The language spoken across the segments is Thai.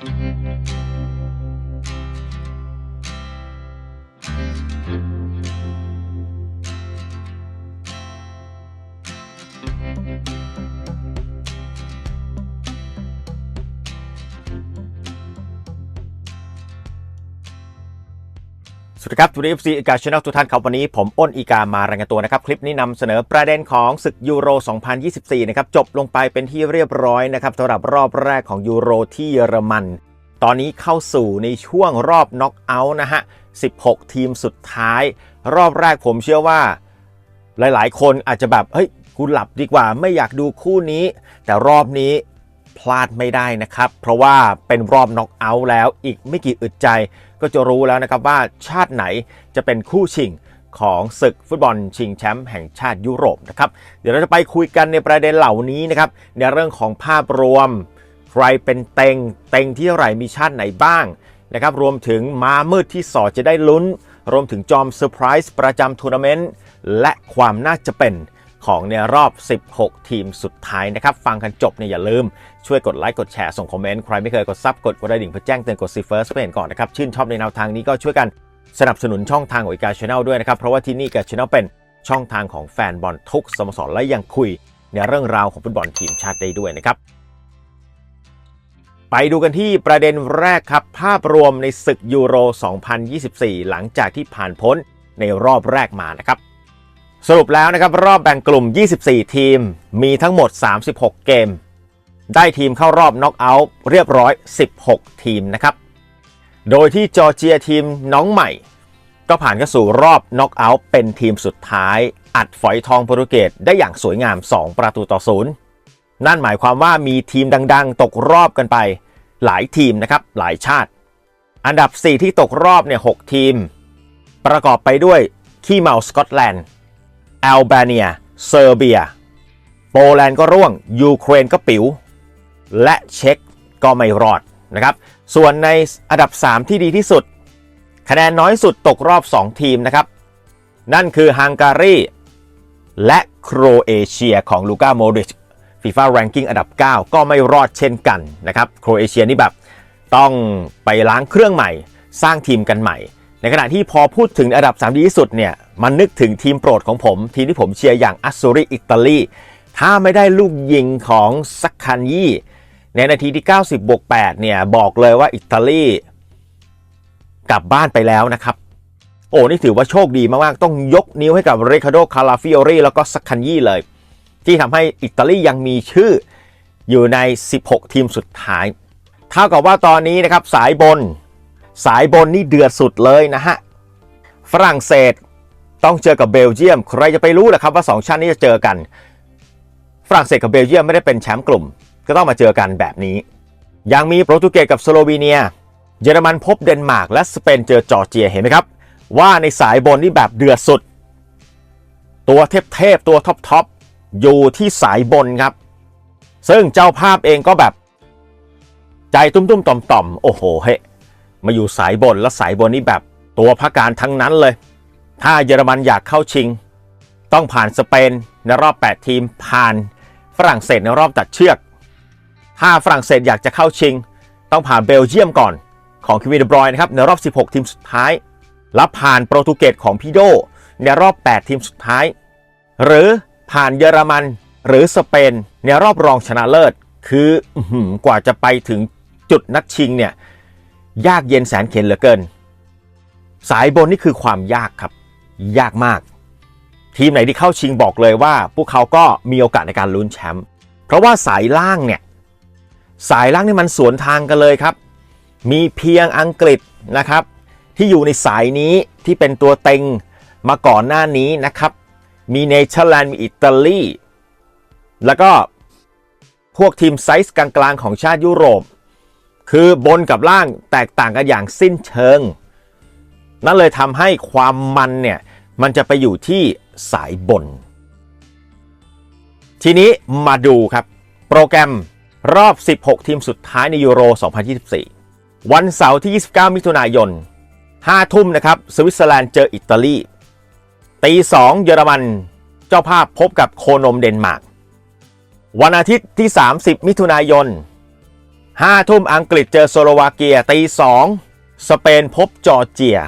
ส วัสดีครับทูดีเอฟซีอีกาชแนลทุกท่านครับวันนี้ผมอ้นอีกามารายงานตัวนะครับ คลิปนี้นำเสนอประเด็นของศึกยูโร 2024 นะครับ จบลงไปเป็นที่เรียบร้อยนะครับสำหรับรอบแรกของยูโรที่เยอรมัน ตอนนี้เข้าสู่ในช่วงรอบน็อกเอาท์นะฮะ 16 ทีมสุดท้าย รอบแรกผมเชื่อว่า หลายๆ คนอาจจะแบบเฮ้ยกูหลับดีกว่าไม่อยากดูคู่นี้ แต่รอบนี้พลาดไม่ได้นะครับเพราะว่าเป็นรอบน็อกเอาท์แล้วอีกไม่กี่อึดใจ ก็จะรู้แล้วนะครับว่าชาติไหนจะเป็นคู่ชิงของศึกฟุตบอลชิงแชมป์แห่งชาติยุโรปนะครับ เดี๋ยวเราจะไปคุยกันในประเด็นเหล่านี้นะครับ ในเรื่องของภาพรวม ใครเป็นเต็ง เต็งที่เท่าไหร่มีชาติไหนบ้างนะครับ รวมถึงม้ามืดที่สอจะได้ลุ้น รวมถึงจอมเซอร์ไพรส์ประจำทัวร์นาเมนต์และความน่าจะเป็น ของในรอบ 16 ทีมสุดท้ายนะครับ ฟังกันจบเนี่ยอย่าลืม ช่วยกดไลค์กดแชร์ส่งคอมเมนต์ใครไม่เคยกดซับกดกระดิ่งเพื่อแจ้งเตือนกดซีเฟิร์สเพื่อเห็นก่อนนะครับชื่นชอบในแนวทางนี้ก็ช่วยกันสนับสนุนช่องทางของอีกาช n แนลด้วยนะครับเพราะว่าที่นี่กาช n แนลเป็นช่องทางของแฟนบอลทุกสโมสรและยังคุยในเรื่องราวของฟุตบอลทีมชาติได้ด้วยนะครับไปดูกันที่ประเด็นแรกครับ ภาพรวมในศึกยูโร 2024 หลังจากที่ผ่านพ้นในรอบแรกมานะครับ สรุปแล้วนะครับรอบแบ่งกลุ่ม 24 ทีม มีทั้งหมด 36 เกม ได้ทีมเข้ารอบน็อกเอาท์เรียบร้อย 16 ทีมนะครับ โดยที่จอร์เจียทีมน้องใหม่ ก็ผ่านเข้าสู่รอบน็อกเอาท์เป็นทีมสุดท้าย อัดฝอยทองโปรตุเกสได้อย่างสวยงาม 2 ประตูต่อศูนย์นั่นหมายความว่ามีทีมดังๆ ตกรอบกันไป หลายทีมนะครับหลายชาติ อันดับ 4 ที่ตกรอบเนี่ย6ทีม ประกอบไปด้วยขี้เมาสกอตแลนด์ แอลเบเนีย เซอร์เบีย โปแลนด์ก็ร่วง ยูเครนก็ปิ๋ว และเช็กก็ไม่รอดนะครับ ส่วนในอันดับ 3 ที่ดีที่สุด คะแนนน้อยสุดตกรอบ 2 ทีมนะครับ นั่นคือฮังการีและโครเอเชียของลูก้าโมดริชฟีฟ่าแรงกิ้งอันดับ 9 ก็ไม่รอดเช่นกันนะครับ โครเอเชียนี่แบบต้องไปล้างเครื่องใหม่ สร้างทีมกันใหม่ ในขณะที่พอพูดถึงอันดับ3ดีที่สุดเนี่ยมันนึกถึงทีมโปรดของผม ทีมที่ผมเชียร์อย่างอัสซูริอิตาลีถ้าไม่ได้ลูกยิงของซักคันยี่ในนาทีที่ 90บวก8เนี่ยบอกเลยว่าอิตาลีกลับบ้านไปแล้วนะครับ โอ้นี่ถือว่าโชคดีมาก ๆ ต้องยกนิ้วให้กับเรคาโดคาราฟิโอรีแล้วก็ซักคันยี่เลย ที่ทำให้อิตาลียังมีชื่ออยู่ใน 16 ทีมสุดท้าย เท่ากับว่าตอนนี้นะครับสายบน สายบนนี่เดือดสุดเลยนะฮะ ฝรั่งเศสต้องเจอกับเบลเยียม ใครจะไปรู้ล่ะครับว่า 2ชาตินี้จะเจอกัน ฝรั่งเศสกับเบลเยียมไม่ได้เป็นแชมป์กลุ่ม ก็ต้องมาเจอกันแบบนี้ ยังมีโปรตุเกสกับสโลวีเนีย เยอรมันพบเดนมาร์กและสเปนเจอจอร์เจียเห็นไหมครับ ว่าในสายบนนี่แบบเดือดสุด ตัวเทพๆตัวท็อปๆอยู่ที่สายบนครับ ซึ่งเจ้าภาพเองก็แบบ ใจตุ้มๆต่อมๆโอ้โหเฮ้ มาอยู่สายบนแล้วสายบนนี่แบบตัวพักการทั้งนั้นเลย ถ้าเยอรมันอยากเข้าชิง ต้องผ่านสเปนในรอบ 8 ทีมผ่านฝรั่งเศสในรอบตัดเชือก ถ้าฝรั่งเศสอยากจะเข้าชิง ต้องผ่านเบลเยียมก่อนของคิวีเดบรอยนะครับในรอบ 16 ทีมสุดท้าย แล้วผ่านโปรตุเกสของพี่โดในรอบ 8 ทีมสุดท้าย หรือผ่านเยอรมันหรือสเปนในรอบรองชนะเลิศ คือกว่าจะไปถึงจุดนัดชิงเนี่ย ยากเย็นแสนเข็นเหลือเกิน สายบนนี่คือความยากครับ ยากมาก ทีมไหนที่เข้าชิงบอกเลยว่า พวกเขาก็มีโอกาสในการลุ้นแชมป์เพราะว่าสายล่างเนี่ยสายล่างนี่มันสวนทางกันเลยครับ มีเพียงอังกฤษนะครับ ที่อยู่ในสายนี้ที่เป็นตัวเต็งมาก่อนหน้านี้นะครับ มีเนเธอร์แลนด์มีอิตาลีแล้วก็พวกทีมไซส์กลางๆของชาติยุโรป คือบนกับล่างแตกต่างกันอย่างสิ้นเชิง นั่นเลยทำให้ความมันเนี่ยมันจะไปอยู่ที่สายบน ทีนี้มาดูครับ โปรแกรมรอบ 16 ทีมสุดท้ายในยูโร 2024 วันเสาร์ที่ 29 มิถุนายน 5 ทุ่มนะครับ สวิตเซอร์แลนด์เจออิตาลี ตี 2 เยอรมัน เจ้าภาพพบกับโคนมเดนมาร์ก วันอาทิตย์ที่ 30 มิถุนายน 5ทุ่มอังกฤษเจอสโลวาเกียตี2สเปนพบจอร์เจีย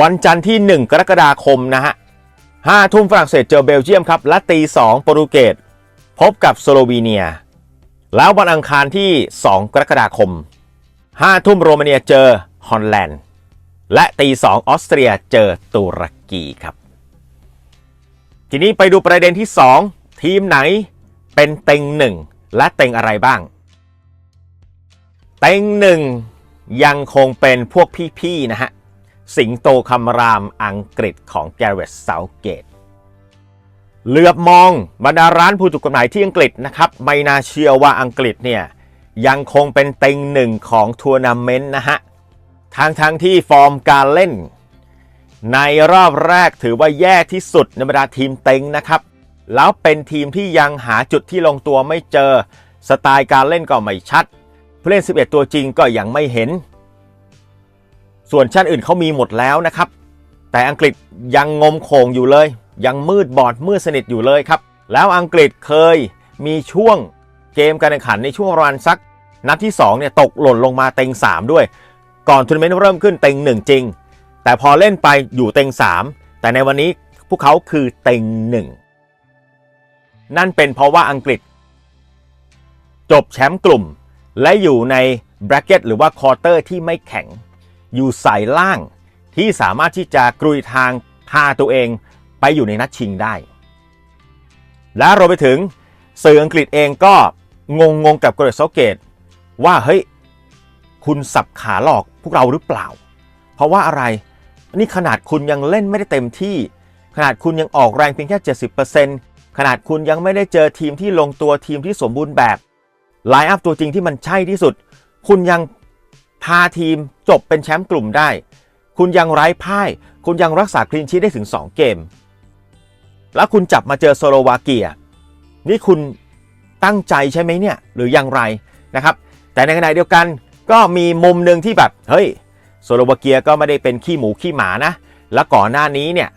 วันจันทร์ที่ 1 กรกฎาคมนะฮะ5ทุ่มฝรั่งเศสเจอเบลเยียมครับ และตี2โปรตุเกสพบกับสโลวีเนีย แล้ววันอังคารที่ 2 กรกฎาคม5ทุ่มโรมาเนียเจอฮอลแลนด์ และตี2องออสเตรียเจอตุรกีครับ ทีนี้ไปดูประเด็นที่ 2 ทีมไหนเป็นเต็งหนึ่งและเต็งอะไรบ้าง เต็งหนึ่งยังคงเป็นพวกพี่ๆนะฮะ สิงโตคำรามอังกฤษของแกเรตเซาเกตเหลือบมองบรรดาร้านผู้ถูกกฎหมายที่อังกฤษนะครับ ไม่น่าเชื่อว่าอังกฤษเนี่ยยังคงเป็นเต็งหนึ่งของทัวร์นาเมนต์นะฮะทางทางที่ฟอร์มการเล่น ในรอบแรกถือว่าแย่ที่สุดในบรรดาทีมเต็งนะครับ แล้วเป็นทีมที่ยังหาจุดที่ลงตัวไม่เจอ สไตล์การเล่นก็ไม่ชัด ผู้เล่น 11 ตัวจริงก็ยังไม่เห็น ส่วนชาติอื่นเขามีหมดแล้วนะครับ แต่อังกฤษยังงมโขงอยู่เลย ยังมืดบอดมืดสนิทอยู่เลยครับ แล้วอังกฤษเคยมีช่วงเกมการแข่งขันในช่วงประมาณสัก นัดที่2เนี่ยตกหล่นลงมาเต็ง 3 ด้วย ก่อนทัวร์นาเมนต์เริ่มขึ้นเต็ง 1 จริง แต่พอเล่นไปอยู่เต็ง 3 แต่ในวันนี้พวกเขาคือเต็ง 1 นั่นเป็นเพราะว่าอังกฤษ จบแชมป์กลุ่ม และอยู่ในแบร c เก็ตหรือว่าคอร์เตอร์ที่ไม่แข็ง อยู่สายล่างที่สามารถที่จะกรุยทางพาตัวเองไปอยู่ในนัดชิงได้ และเรวมไปถึงสื่ออังกฤษเองก็งงงๆกับกรเซาเกตว่าเฮ้ยคุณสับขาหลอกพวกเราหรือเปล่า เพราะว่าอะไรนี่ขนาดคุณยังเล่นไม่ได้เต็มที่ ขนาดคุณยังออกแรงเพียงแค่ 70%ขนาดคุณยังไม่ได้เจอทีมที่ลงตัวทีมที่สมบูรณ์แบบ ไลน์อัพตัวจริงที่มันใช่ที่สุด คุณยังพาทีมจบเป็นแชมป์กลุ่มได้ คุณยังไร้พ่าย คุณยังรักษาคลีนชีทได้ถึง 2 เกม แล้วคุณจับมาเจอสโลวาเกีย นี่คุณตั้งใจใช่ไหมเนี่ย หรืออย่างไรนะครับ แต่ในขณะเดียวกันก็มีมุมหนึ่งที่แบบ เฮ้ยสโลวาเกียก็ไม่ได้เป็นขี้หมูขี้หมานะ แล้วก่อนหน้านี้เนี่ย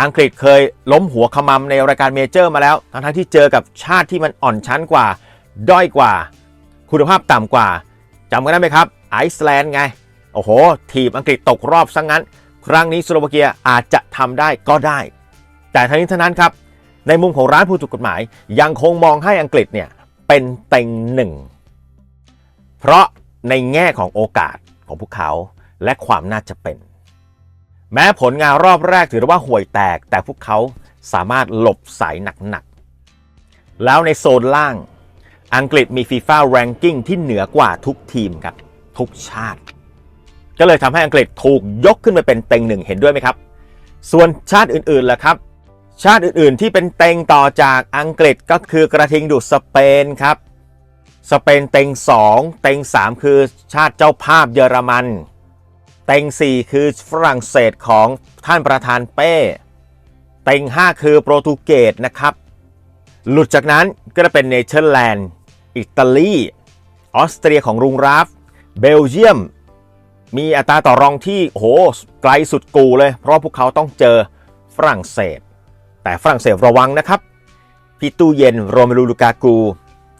อังกฤษเคยล้มหัวขมำในรายการเมเจอร์มาแล้ว ทั้งที่เจอกับชาติที่มันอ่อนชั้นกว่า ด้อยกว่า คุณภาพต่ำกว่าจำกันได้ไหมครับ ไอซ์แลนด์ไง โอ้โห ทีมอังกฤษตกรอบซะงงั้น ครั้งนี้สโลวาเกียอาจจะทำได้ก็ได้ แต่ทั้งนี้ทั้งนั้นครับ ในมุมของร้านผู้ถูกกฎหมาย ยังคงมองให้อังกฤษเนี่ยเป็นเต็งหนึ่ง เพราะในแง่ของโอกาสของพวกเขาและความน่าจะเป็น แม้ผลงานรอบแรกถือว่าห่วยแตกแต่พวกเขาสามารถหลบสายหนักๆ แล้วในโซนล่าง อังกฤษมี FIFA Ranking ที่เหนือกว่าทุกทีมครับ ทุกชาติ ก็เลยทำให้อังกฤษถูกยกขึ้นไปเป็นเต็งหนึ่งเห็นด้วยไหมครับ ส่วนชาติอื่นๆล่ะครับ ชาติอื่นๆที่เป็นเต็งต่อจากอังกฤษก็คือกระทิงดูดสเปนครับ สเปนเต็ง 2 เต็ง 3 คือชาติเจ้าภาพเยอรมัน เต็ง 4 คือฝรั่งเศสของท่านประธานเป้ เต็ง 5 คือโปรตุเกสนะครับ หลุดจากนั้น ก็จะเป็นเนเธอร์แลนด์ อิตาลี ออสเตรียของรุงราฟ เบลเยียม มีอัตราต่อรองที่โหไกลสุดกูเลย เพราะพวกเขาต้องเจอฝรั่งเศส แต่ฝรั่งเศสระวังนะครับพี่ตู้เย็นโรเมลูลูกากู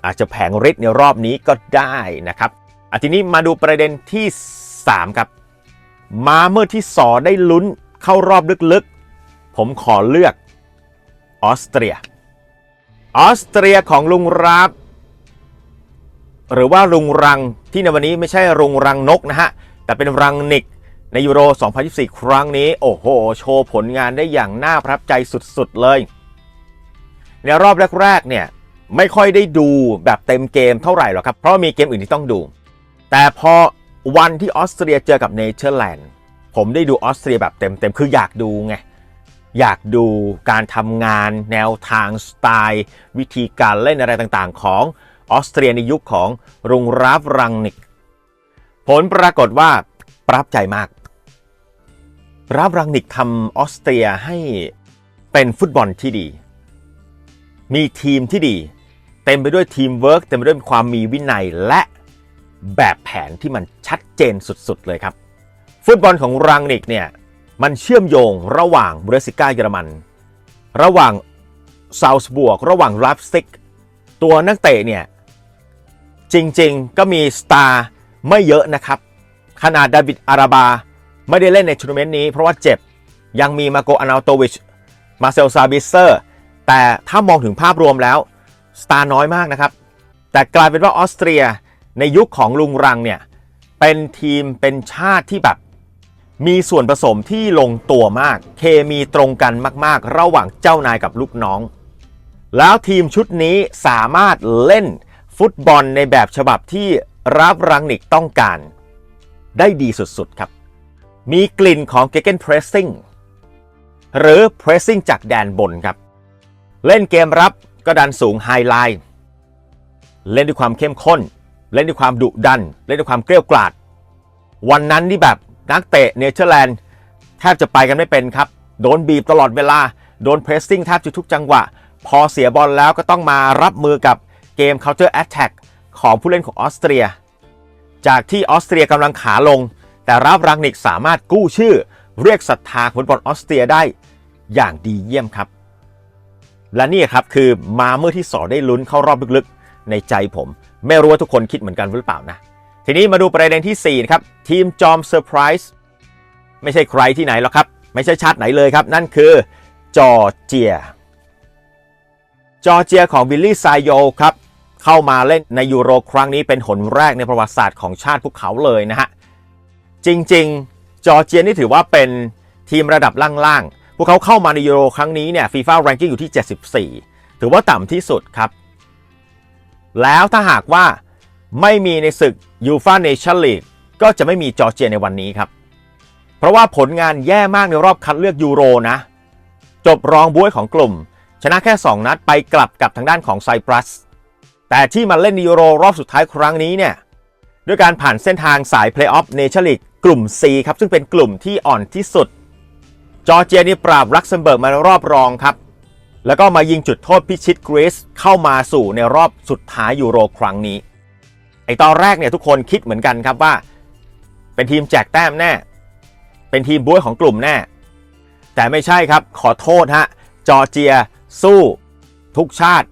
อาจจะแผงฤทธิ์ในรอบนี้ก็ได้นะครับอะทีนี้มาดูประเด็นที่ 3 ครับ มาเมื่อที่สอได้ลุ้นเข้ารอบลึกๆ ผมขอเลือกออสเตรีย ออสเตรียของลุงราฟหรือว่ารุงรังที่ในวันนี้ไม่ใช่รุงรังนกนะฮะ แต่เป็นรังนิกในยูโร 2024 ครั้งนี้ โอ้โห โชว์ผลงานได้อย่างน่าประทับใจสุดๆเลย ในรอบแรกๆเนี่ยไม่ค่อยได้ดูแบบเต็มเกมเท่าไหร่หรอกครับ เพราะมีเกมอื่นที่ต้องดู แต่พอวันที่ออสเตรียเจอกับเนเธอร์แลนด์ผมได้ดูออสเตรียแบบเต็มๆคืออยากดูไง อยากดูการทำงานแนวทางสไตล์ วิธีการเล่นอะไรต่างๆ ของออสเตรียในยุคของรุงราฟรังนิก ผลปรากฏว่าประทับใจมาก ราฟรังนิกทำออสเตรียให้เป็นฟุตบอลที่ดี มีทีมที่ดี เต็มไปด้วยทีมเวิร์กเต็มไปด้วยความมีวินัยและแบบแผนที่มันชัดเจนสุดๆเลยครับ ฟุตบอลของรังนิกเนี่ย มันเชื่อมโยงระหว่างบูเดสซิก้าเยอรมัน ระหว่างซาวส์บวกระหว่างรับสติกตัวนักเตะเนี่ย จริงๆก็มีสตาร์ไม่เยอะนะครับ ขนาดดาวิดอาราบา ไม่ได้เล่นในทัวร์นาเมนต์นี้เพราะว่าเจ็บยังมีมาโกอานาโตวิชมาเซลซาบิเซอร์แต่ถ้ามองถึงภาพรวมแล้วสตาร์น้อยมากนะครับ แต่กลายเป็นว่าออสเตรียในยุคของลุงรังเนี่ย เป็นทีมเป็นชาติที่แบบ มีส่วนผสมที่ลงตัวมาก เคมีตรงกันมากๆ ระหว่างเจ้านายกับลูกน้อง แล้วทีมชุดนี้สามารถเล่นฟุตบอลในแบบฉบับที่รับรังนิกต้องการ ได้ดีสุดๆครับ มีกลิ่นของ g e g e n Pressing หรือ Pressing จากแดนบนครับ เล่นเกมรับก็ดันสูงไฮไลน์เล่นด้วยความเข้มข้น เล่นด้วยความดุดัน เล่นด้วยความเกลี้ยวกล่อดวันนั้นนี่แบบ นักเตะเนเธอร์แลนด์แทบจะไปกันไม่เป็นครับ โดนบีบตลอดเวลา โดนเพรสซิ่งแทบจะทุกจังหวะ พอเสียบอลแล้วก็ต้องมารับมือกับเกม Counter Attack ของผู้เล่นของออสเตรีย จากที่ออสเตรียกำลังขาลง แต่รับรังนิกสามารถกู้ชื่อ เรียกศรัทธาฟุตบอลออสเตรียได้อย่างดีเยี่ยมครับ และนี่ครับคือมาเมื่อที่สอได้ลุ้นเข้ารอบลึกๆ ในใจผม ไม่รู้ว่าทุกคนคิดเหมือนกันหรือเปล่านะ ทีนี้มาดูประเด็นที่4ครับทีมจอมเซอร์ไพรส์ไม่ใช่ใครที่ไหนหรอกครับ ไม่ใช่ชาติไหนเลยครับ นั่นคือจอร์เจีย จอร์เจียของบิลลี่ไซโยครับ เข้ามาเล่นในยูโรครั้งนี้เป็นหนแรกในประวัติศาสตร์ของชาติพวกเขาเลยนะฮะ จริงๆ จอร์เจียนี่ถือว่าเป็นทีมระดับล่างๆ พวกเขาเข้ามาในยูโรครั้งนี้เนี่ยฟีฟ่าแรงกิ้งอยู่ที่ 74 ถือว่าต่ำที่สุดครับ แล้วถ้าหากว่า ไม่มีในศึกยูฟาเนชั่นลีกก็จะไม่มีจอร์เจียในวันนี้ครับ เพราะว่าผลงานแย่มากในรอบคัดเลือกยูโรนะ จบรองบ้วยของกลุ่ม ชนะแค่ 2 นัดไปกลับกับทางด้านของไซปรัส แต่ที่มาเล่นยูโรรอบสุดท้ายครั้งนี้เนี่ย ด้วยการผ่านเส้นทางสายเพลย์ออฟเนชั่นลีกกลุ่ม C ครับ ซึ่งเป็นกลุ่มที่อ่อนที่สุด จอร์เจียนี่ปราบลักเซมเบิร์กมารอบรองครับ แล้วก็มายิงจุดโทษพิชิตกรีซเข้ามาสู่ในรอบสุดท้ายยูโรครั้งนี้ ไอตอนแรกเนี่ยทุกคนคิดเหมือนกันครับว่า เป็นทีมแจกแต้มแน่ เป็นทีมบ้วยของกลุ่มแน่ แต่ไม่ใช่ครับขอโทษฮะจอร์เจีย สู้ ทุกชาติ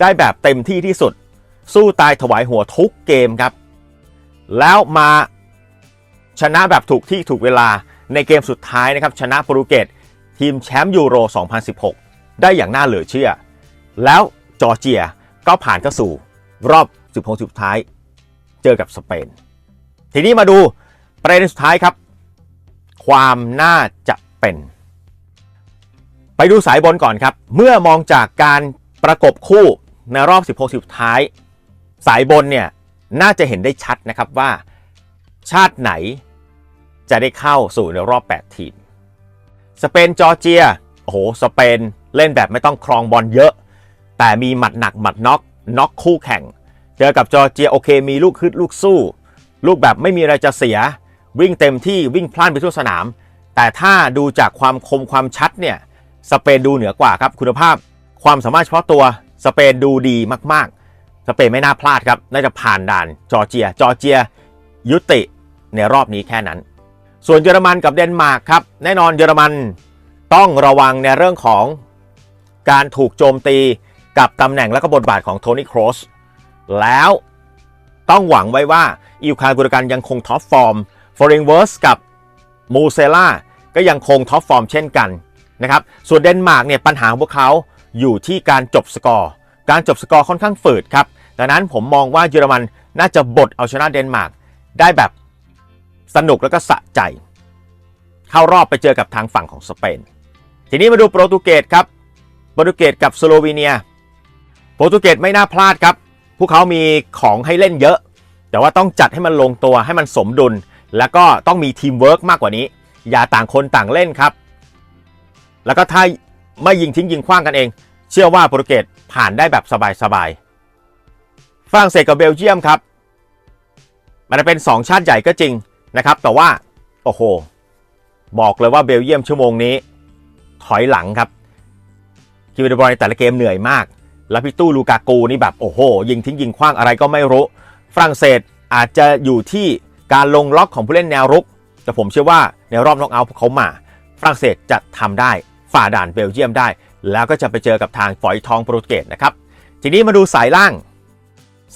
ได้แบบเต็มที่ที่สุด สู้ตายถวายหัวทุกเกมครับ แล้วมาชนะแบบถูกที่ถูกเวลาในเกมสุดท้ายนะครับ ชนะโปรตุเกสทีมแชมป์ยูโร 2016 ได้อย่างน่าเหลือเชื่อ แล้วจอร์เจียก็ผ่านเข้าสู่รอบ 16 สุดท้าย เจอกับสเปน ทีนี้มาดูประเด็นสุดท้ายครับ ความน่าจะเป็น ไปดูสายบนก่อนครับ เมื่อมองจากการประกบคู่ในรอบ 16 สุดท้าย สายบนเนี่ยน่าจะเห็นได้ชัดนะครับว่า ชาติไหนจะได้เข้าสู่ในรอบ 8 ทีม สเปนจอร์เจียโอ้โหสเปนเล่นแบบไม่ต้องครองบอลเยอะ แต่มีหมัดหนักหมัดน็อกน็อกคู่แข่ง เจอกับจอร์เจียโอเคมีลูกฮึดลูกสู้ ลูกแบบไม่มีอะไรจะเสีย วิ่งเต็มที่วิ่งพล่านไปทั่วสนาม แต่ถ้าดูจากความคมความชัดเนี่ยสเปนดูเหนือกว่าครับคุณภาพ ความสามารถเฉพาะตัวสเปนดูดีมากๆ สเปนไม่น่าพลาดครับน่าจะผ่านด่านจอร์เจีย จอร์เจีย ยุติในรอบนี้แค่นั้น ส่วนเยอรมันกับเดนมาร์กครับแน่นอนเยอรมันต้องระวังในเรื่องของการถูกโจมตีกับตำแหน่งและก็บทบาทของโทนี่โครส แล้วต้องหวังไว้ว่าอิวคากุรกันยังคงท็อปฟอร์มฟอริงเวิร์สกับมูเซล่าก็ยังคงท็อปฟอร์มเช่นกันนะครับ ส่วนเดนมาร์กเนี่ยปัญหาของพวกเขาอยู่ที่การจบสกอร์ การจบสกอร์ค่อนข้างฝืดครับ ดังนั้นผมมองว่าเยอรมันน่าจะบดเอาชนะเดนมาร์กได้แบบสนุกแล้วก็สะใจ เข้ารอบไปเจอกับทางฝั่งของสเปน ทีนี้มาดูโปรตุเกสครับ โปรตุเกสกับสโลวีเนีย โปรตุเกสไม่น่าพลาดครับ พวกเขามีของให้เล่นเยอะ แต่ว่าต้องจัดให้มันลงตัวให้มันสมดุล แล้วก็ต้องมีทีมเวิร์กมากกว่านี้ อย่าต่างคนต่างเล่นครับ แล้วก็ถ้าไม่ยิงทิ้งยิงคว้างกันเอง เชื่อว่าโปรตุเกสผ่านได้แบบสบายๆฝรั่งเศสกับเบลเยียมครับ มันเป็น 2 ชาติใหญ่ก็จริงนะครับ แต่ว่าโอ้โห บอกเลยว่าเบลเยียมชั่วโมงนี้ ถอยหลังครับคิวเดบอยในแต่ละเกมเหนื่อยมาก แล้วพี่ตู้ลูกากูนี่แบบโอ้โห ยิงทิ้งยิงคว้างอะไรก็ไม่รู้ ฝรั่งเศสอาจจะอยู่ที่การลงล็อกของผู้เล่นแนวรุก แต่ผมเชื่อว่าในรอบน็อกเอาท์เขามา ฝรั่งเศสจะทำได้ฝ่าด่านเบลเยียมได้ แล้วก็จะไปเจอกับทางฝอยทองโปรตุเกสนะครับ ทีนี้มาดูสายล่าง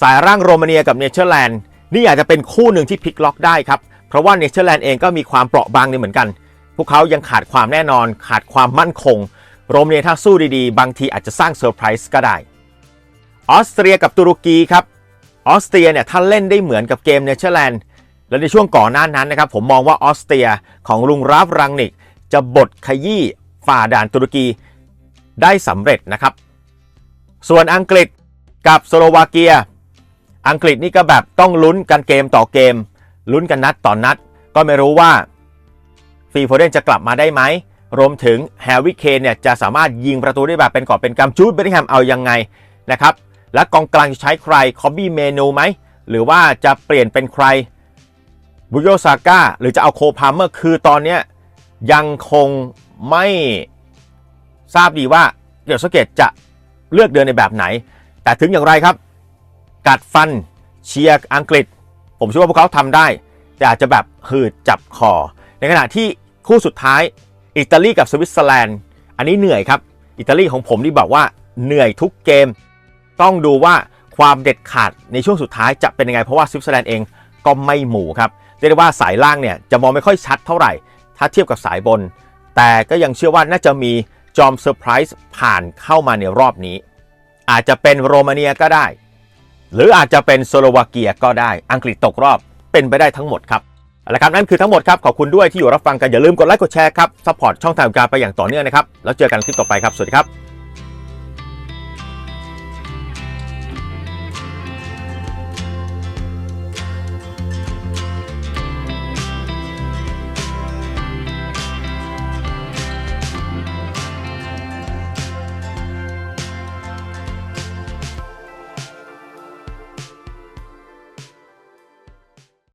สายร่างโรมาเนียกับเนเธอร์แลนด์นี่อาจจะเป็นคู่หนึ่งที่พลิกล็อกได้ครับ เพราะว่าเนเธอร์แลนด์เองก็มีความเปราะบางนี่เหมือนกัน พวกเขายังขาดความแน่นอน ขาดความมั่นคง โรมาเนียถ้าสู้ดีๆ บางทีอาจจะสร้างเซอร์ไพรส์ก็ได้ ออสเตรียกับตุรกีครับ ออสเตรียเนี่ยถ้าเล่นได้เหมือนกับเกมเนเธอร์แลนด์ และในช่วงก่อนหน้านั้นนะครับ ผมมองว่าออสเตรียของลุงราฟรังนิก จะบดขยี้ฝ่าด่านตุรกีได้สำเร็จนะครับ ส่วนอังกฤษกับสโลวาเกีย อังกฤษนี่ก็แบบต้องลุ้นกันเกมต่อเกม ลุ้นกันนัดต่อนนัด ก็ไม่รู้ว่าฟีโฟเดนจะกลับมาได้ไหม รวมถึงแฮร์รี่เคนเนี่ยจะสามารถยิงประตูได้แบบเป็นกอบเป็นกำจูดเบริงแฮมเอายังไงนะครับและกองกลางจะใช้ใครคอบบี้เมนูไหมหรือว่าจะเปลี่ยนเป็นใครบุโยซาก้าหรือจะเอาโคพาเมอร์คือตอนนี้ยยังคงไม่ทราบดีว่าเกียวสเกตจะเลือกเดินในแบบไหน แต่ถึงอย่างไรครับ กัดฟันเชียร์อังกฤษ ผมเชื่อว่าพวกเขาทำได้ แต่อาจจะแบบหืดจับคอ ในขณะที่คู่สุดท้าย อิตาลีกับสวิตเซอร์แลนด์ อันนี้เหนื่อยครับ อิตาลีของผมนี่บอกว่าเหนื่อยทุกเกม ต้องดูว่าความเด็ดขาดในช่วงสุดท้ายจะเป็นยังไง เพราะว่าสวิตเซอร์แลนด์เองก็ไม่หมู่ครับเรียกได้ว่าสายล่างเนี่ยจะมองไม่ค่อยชัดเท่าไหร่ ถ้าเทียบกับสายบน แต่ก็ยังเชื่อว่าน่าจะมีจอมเซอร์ไพรส์ผ่านเข้ามาในรอบนี้ อาจจะเป็นโรมาเนียก็ได้ หรืออาจจะเป็นสโลวาเกียก็ได้ อังกฤษตกรอบเป็นไปได้ทั้งหมดครับ เอาละครับนั่นคือทั้งหมดครับ ขอบคุณด้วยที่อยู่รับฟังกันอย่าลืมกดไลค์กดแชร์ครับซัพพอร์ตช่องทางการไปอย่างต่อเนื่องนะครับ แล้วเจอกันคลิปต่อไปครับ สวัสดีครับ